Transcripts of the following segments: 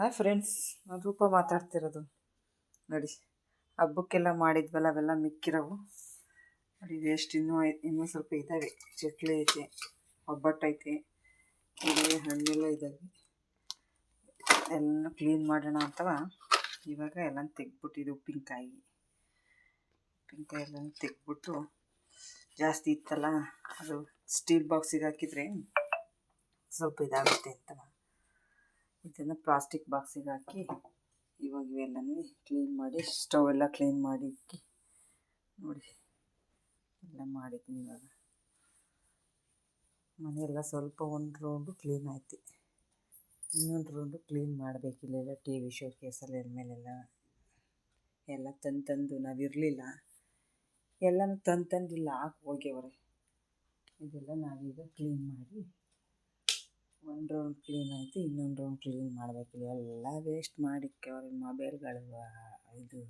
Hi friends ನಾನು ರೂಪ ಮಾತಾಡ್ತಿರೋದು. ನೋಡಿ, ಹಬ್ಬಕ್ಕೆಲ್ಲ ಮಾಡಿದ್ವಲ್ಲ, ಅವೆಲ್ಲ ಮಿಕ್ಕಿರೋವು. ನೋಡಿ ವೇಸ್ಟ್ ಇನ್ನೂ ಇನ್ನೂ ಸ್ವಲ್ಪ ಇದ್ದಾವೆ ಚಕ್ಲಿ ಐತೆ, ಒಬ್ಬಟ್ಟು ಐತೆ ಇಲ್ಲಿ ಹಣ್ಣೆಲ್ಲ ಇದ್ದಾವೆ ಎಲ್ಲ ಕ್ಲೀನ್ ಮಾಡೋಣ ಅಂತವ? ಇವಾಗ ಎಲ್ಲ ತೆಗ್ದುಬಿಟ್ಟಿದ್ದು ಉಪ್ಪಿನಕಾಯಿ. ಉಪ್ಪಿನಕಾಯಿ ಎಲ್ಲ ತೆಗ್ದುಬಿಟ್ಟು, ಜಾಸ್ತಿ ಇತ್ತಲ್ಲ, ಅದು ಸ್ಟೀಲ್ ಬಾಕ್ಸಿಗೆ ಹಾಕಿದರೆ ಸ್ವಲ್ಪ ಇದಾಗುತ್ತೆ ಅಂತವ? ಇದನ್ನು ಪ್ಲಾಸ್ಟಿಕ್ ಬಾಕ್ಸಿಗೆ ಹಾಕಿ, ಇವಾಗ ಇವೆಲ್ಲನೂ ಕ್ಲೀನ್ ಮಾಡಿ ಸ್ಟವ್ ಎಲ್ಲ ಕ್ಲೀನ್ ಮಾಡಿ ಇಕ್ಕಿ, ನೋಡಿ, ಎಲ್ಲ ಮಾಡಿದ್ದೀನಿ ಇವಾಗ. ಮನೆಯೆಲ್ಲ ಸ್ವಲ್ಪ ಒಂದು ರೌಂಡು ಕ್ಲೀನ್ ಆಯ್ತು. ಇನ್ನೊಂದು ರೌಂಡು ಕ್ಲೀನ್ ಮಾಡಬೇಕು ಟಿ ವಿ ಶೋ ಕೇಸಲ್ಲಿ ಮೇಲೆಲ್ಲ. ಎಲ್ಲ ತಂದು ತಂದು, ನಾವಿರಲಿಲ್ಲ. ಎಲ್ಲನೂ ತಂದು ತಂದಿಲ್ಲ ಹಾಕಿ ಹೋಗ್ಯವ್ರೆ. ಇದೆಲ್ಲ ನಾವೀಗ ಕ್ಲೀನ್ ಮಾಡಿ ಒಂದು ರೌಂಡ್ ಕ್ಲೀನ್ ಆಯಿತು, ಇನ್ನೊಂದು ರೌಂಡ್ ಕ್ಲೀನ್ ಮಾಡಬೇಕು. ಎಲ್ಲ ವೇಸ್ಟ್ ಮಾಡಿಕ್ಕವ್ರೆ ಮೊಬೈಲ್ಗಳು ಇದು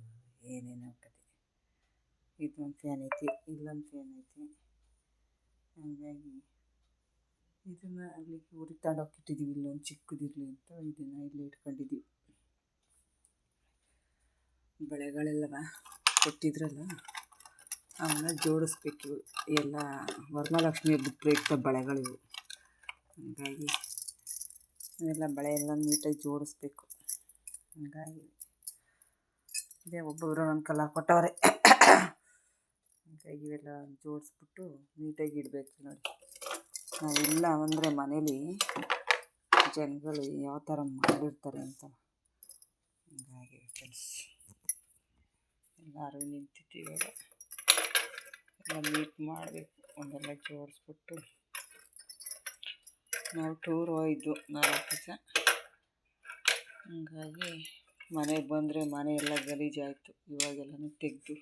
ಏನೇನೋ ಕತೆ ಇದೊಂದು ಫ್ಯಾನ್ ಐತಿ, ಇಲ್ಲೊಂದು ಫ್ಯಾನ್ ಐತಿ. ಹಾಗಾಗಿ ಇದನ್ನು ಅಲ್ಲಿ ಊರಿಗೆ ತಗೊಂಡೋಗಿಟ್ಟಿದ್ದೀವಿ ಇಲ್ಲೊಂದು ಚಿಕ್ಕದಿರಲಿ ಅಂತ ಇದನ್ನು ಇಲ್ಲಿ ಇಟ್ಕೊಂಡಿದ್ದೀವಿ ಬಳೆಗಳೆಲ್ಲವ ಕೊಟ್ಟಿದ್ರಲ್ಲ, ಅವನ್ನ ಜೋಡಿಸ್ಬೇಕು ಎಲ್ಲ ವರಮಹಾಲಕ್ಷ್ಮಿ ಹಬ್ಬದ ಪ್ರಯುಕ್ತ ಬಳೆಗಳಿವು. ಹಾಗಾಗಿ ಇವೆಲ್ಲ ಬಳೆ ಎಲ್ಲ ನೀಟಾಗಿ ಜೋಡಿಸ್ಬೇಕು. ಹಂಗಾಗಿ ಇದೇ ಒಬ್ಬೊಬ್ಬರು ನನ್ನ ಕಲರ್ ಕೊಟ್ಟವ್ರೆ. ಹಾಗಾಗಿ ಇವೆಲ್ಲ ಜೋಡಿಸ್ಬಿಟ್ಟು ನೀಟಾಗಿ ಇಡಬೇಕು ನೋಡಿ. ನಾವೆಲ್ಲ ಅಂದರೆ ಮನೇಲಿ ಜನಗಳು ಯಾವ ಥರ ಮಾಡಿರ್ತಾರೆ ಅಂತ. ಹಾಗಾಗಿ ಫ್ರೆಂಡ್ಸ್ ಎಲ್ಲರೂ ನಿಂತಿದ್ದೀವಿ. ಇವಾಗ ಎಲ್ಲ ನೀಟ್ ಮಾಡಬೇಕು, ಒಂದೆಲ್ಲ ಜೋಡಿಸ್ಬಿಟ್ಟು. ನಾವು ಟೂರ್ ಹೋಯಿದ್ದು ನಾಲ್ಕು ದಿವಸ ಹಂಗಾಗಿ ಮನೆಗೆ ಬಂದರೆ ಮನೆ ಎಲ್ಲ ಗಲೀಜಾಯಿತು. ಇವಾಗೆಲ್ಲನೂ ತೆಗೆದು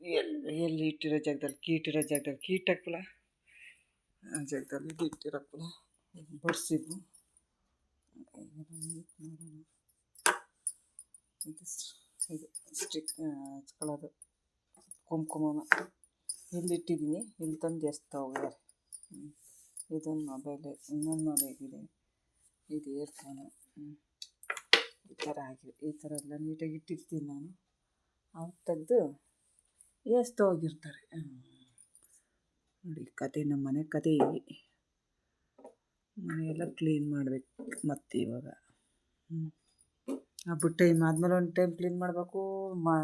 ಎಲ್ಲಿ ಎಲ್ಲಿ ಇಟ್ಟಿರೋ ಜಾಗದಲ್ಲಿ ಕೀಟಿರೋ ಜಾಗದಲ್ಲಿ ಕೀಟಕ್ಕಲ್ಲ ಆ ಜಾಗದಲ್ಲಿ ಇದು ಮಾಡೋಣ ಇದು ಇದು ಸ್ಟಿಕ್ ಹಚ್ಕೊಳ್ಳೋದು ಕುಂಕುಮನ. ಇಲ್ಲಿಟ್ಟಿದ್ದೀನಿ ಇಲ್ಲಿ ತಂದು ಎಸ್ತಾ ಹೋಗಿದ್ದಾರೆ ಇದೊಂದು ಮೊಬೈಲ್ ಇನ್ನೊಂದು ಮೊಬೈಲ್ ಇದೆ. ಇದು ಇಯರ್ಫೋನು ಈ ಥರ ಆಗಿದೆ. ಈ ಥರ ಎಲ್ಲ ನೀಟಾಗಿ ಇಟ್ಟಿರ್ತೀನಿ ನಾನು. ಅವ್ರು ತೆಗೆದು ಎಷ್ಟು ಹೋಗಿರ್ತಾರೆ. ನೋಡಿ, ಕತೆ, ನಮ್ಮ ಮನೆ ಕತೆ ಇಲ್ಲಿ ಮನೆಯೆಲ್ಲ ಕ್ಲೀನ್ ಮಾಡಬೇಕು ಮತ್ತೆ ಇವಾಗ. ಹ್ಞೂ ಟೈಮ್ ಆದಮೇಲೆ ಒಂದು ಟೈಮ್ ಕ್ಲೀನ್ ಮಾಡಬೇಕು, ಮಾ,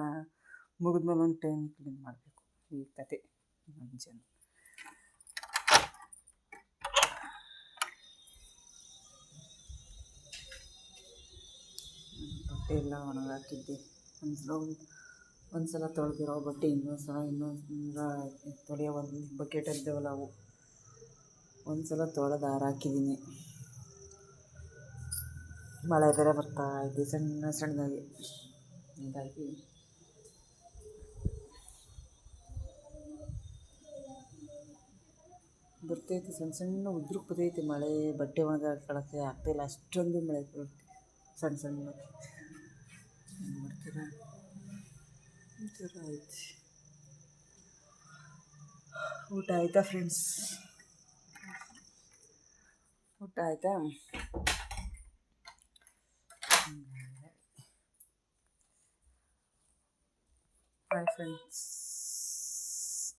ಮುಗಿದ್ಮೇಲೆ ಒಂದು ಟೈಮ್ ಕ್ಲೀನ್ ಮಾಡಬೇಕು. ಈ ಕತೆ ನಮ್ಮ ಜನ. ಬಟ್ಟೆ ಎಲ್ಲ ಒಣಗಾಕಿದ್ದೆ. ಒಂದು ಸಲ ಒಂದು ಸಲ ತೊಳೆದಿರೋ ಬಟ್ಟೆ ಇನ್ನೊಂದು ಸಲ ಇನ್ನೊಂದು ತೊಳೆಯೋ ಒಂದು ಬಕೆಟ್ ಇದ್ದಾವಲ್ಲ ಅವು. ಒಂದು ಸಲ ತೊಳೆದು ಹಾರಾಕಿದ್ದೀನಿ ಮಳೆ ಬೇರೆ ಬರ್ತಾ ಇದ್ದೆ ಸಣ್ಣ ಸಣ್ಣದಾಗಿ. ಹೀಗಾಗಿ ಬರ್ತೈತಿ ಸಣ್ಣ ಸಣ್ಣ ಉದ್ರು ಬರ್ತೈತೆ ಮಳೆ, ಬಟ್ಟೆ ಒಣಗಾಕೊಳ್ಳೋಕ್ಕೆ ಆಗ್ತಾಯಿಲ್ಲ ಅಷ್ಟೊಂದು ಮಳೆ ಸಣ್ಣ ಸಣ್ಣ. ಏನು ಮಾಡ್ತೀರಾ? ಈ ಥರ ಐತೆ ಊಟ ಆಯಿತಾ ಫ್ರೆಂಡ್ಸ್ ಊಟ ಆಯಿತಾ? Hi friends